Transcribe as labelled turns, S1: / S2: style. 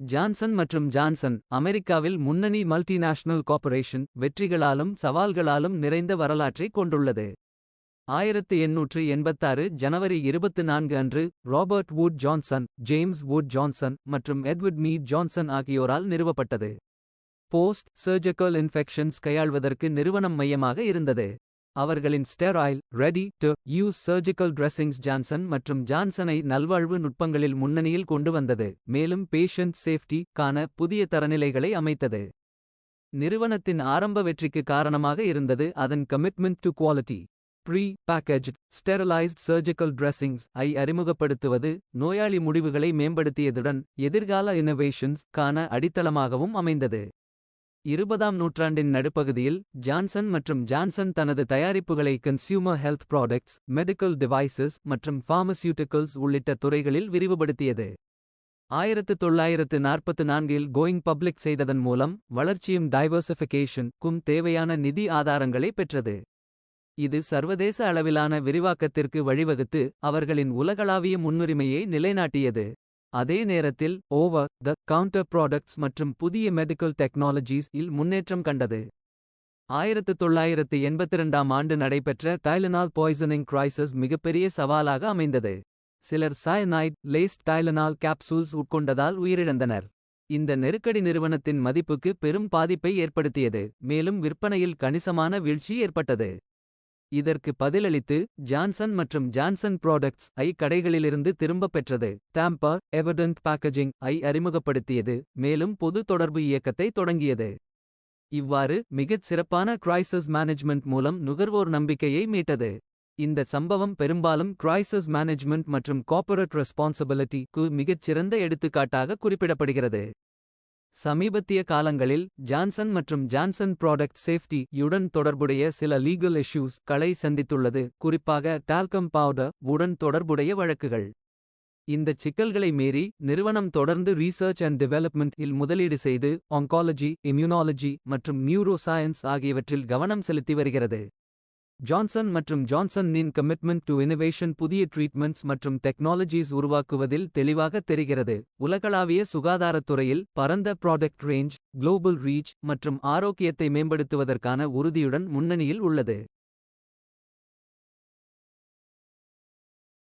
S1: Johnson மற்றும் Johnson அமெரிக்காவில் முன்னணி மல்டிநேஷனல் கார்ப்பரேஷன் வெற்றிகளாலும் சவால்களாலும் நிறைந்த வரலாற்றைக் கொண்டுள்ளது. ஆயிரத்து எண்ணூற்று எண்பத்தாறு ஜனவரி இருபத்து நான்கு அன்று Robert Wood Johnson James Wood Johnson மற்றும் எட்வர்ட் மீட் ஜான்சன் ஆகியோரால் நிறுவப்பட்டது. போஸ்ட் சர்ஜிக்கல் இன்ஃபெக்ஷன்ஸ் கையாள்வதற்கு நிறுவனம் மையமாக இருந்தது. அவர்களின் sterile ready to use surgical dressings Johnson மற்றும் ஜான்சனை நல்வாழ்வு நுட்பங்களில் முன்னணியில் கொண்டு வந்தது மேலும் பேஷண்ட் சேஃப்டி கான புதிய தரநிலைகளை அமைத்தது. நிறுவனத்தின் ஆரம்ப வெற்றிக்கு காரணமாக இருந்தது அதன் commitment to quality. Pre packaged sterilised surgical dressings ஐ அறிமுகப்படுத்துவது நோயாளி முடிவுகளை மேம்படுத்தியதுடன் எதிர்கால இன்னோவேஷன்ஸ் கான அடித்தளமாகவும் அமைந்தது. இருபதாம் நூற்றாண்டின் நடுப்பகுதியில் ஜான்சன் மற்றும் ஜான்சன் தனது தயாரிப்புகளை consumer health products medical devices மற்றும் ஃபார்மசியூட்டிகல்ஸ் உள்ளிட்ட துறைகளில் விரிவுபடுத்தியது. ஆயிரத்து தொள்ளாயிரத்து நாற்பத்து நான்கில் கோயிங் பப்ளிக் செய்ததன் மூலம் வளர்ச்சியும் டைவர்சிஃபிகேஷன் கும் தேவையான நிதி ஆதாரங்களை பெற்றது. இது சர்வதேச அளவிலான விரிவாக்கத்திற்கு வழிவகுத்து அவர்களின் உலகளாவிய முன்னுரிமையை நிலைநாட்டியது. அதே நேரத்தில் ஓவர் த கவுண்டர் ப்ராடக்ட்ஸ் மற்றும் புதிய மெடிக்கல் டெக்னாலஜீஸ் இல் முன்னேற்றம் கண்டது. ஆயிரத்து தொள்ளாயிரத்து எண்பத்திரண்டாம் ஆண்டு நடைபெற்ற டைலனால் பாய்சனிங் கிரைசஸ் மிகப்பெரிய சவாலாக அமைந்தது. சிலர் சயனைட் லேஸ்ட் டைலனால் கேப்சூல்ஸ் உட்கொண்டதால் உயிரிழந்தனர். இந்த நெருக்கடி நிறுவனத்தின் மதிப்புக்கு பெரும் பாதிப்பை ஏற்படுத்தியது மேலும் விற்பனையில் கணிசமான வீழ்ச்சி ஏற்பட்டது. இதற்கு பதிலளித்து ஜான்சன் மற்றும் ஜான்சன் ப்ராடக்ட்ஸ் ஐ கடைகளிலிருந்து திரும்பப் பெற்றது. தாம்பா எவர்டன்ட் பேக்கேஜிங் ஐ அறிமுகப்படுத்தியது மேலும் பொது தொடர்பு இயக்கத்தை தொடங்கியது. இவ்வாறு மிகச் சிறப்பான கிரைசஸ் மேனேஜ்மெண்ட் மூலம் நுகர்வோர் நம்பிக்கையை மீட்டது. இந்த சம்பவம் பெரும்பாலும் கிரைசஸ் மேனேஜ்மெண்ட் மற்றும் கார்ப்பரேட் ரெஸ்பான்சிபிலிட்டிக்கு மிகச் சிறந்த எடுத்துக்காட்டாக குறிப்பிடப்படுகிறது. சமீபத்திய காலங்களில் ஜான்சன் மற்றும் ஜான்சன் ப்ராடக்ட் சேஃப்டி யுடன் தொடர்புடைய சில லீகல் இஷ்யூஸ் களை சந்தித்துள்ளது குறிப்பாக டால்கம் பவுடர் உடன் தொடர்புடைய வழக்குகள். இந்தச் சிக்கல்களை மீறி நிறுவனம் தொடர்ந்து ரீசர்ச் அண்ட் டெவலப்மெண்ட் இல் முதலீடு செய்து ஆங்காலஜி இம்யூனாலஜி மற்றும் நியூரோ சயன்ஸ் ஆகியவற்றில் கவனம் செலுத்தி வருகிறது. ஜான்சன் மற்றும் ஜான்சன் நின் கமிட்மெண்ட் டு இனோவேஷன் புதிய ட்ரீட்மெண்ட்ஸ் மற்றும் டெக்னாலஜிஸ் உருவாக்குவதில் தெளிவாக தெரிகிறது. உலகளாவிய சுகாதாரத்துறையில் பரந்த ப்ராடக்ட் ரேஞ்ச் குளோபல் ரீச் மற்றும் ஆரோக்கியத்தை மேம்படுத்துவதற்கான உறுதியுடன் முன்னணியில் உள்ளது.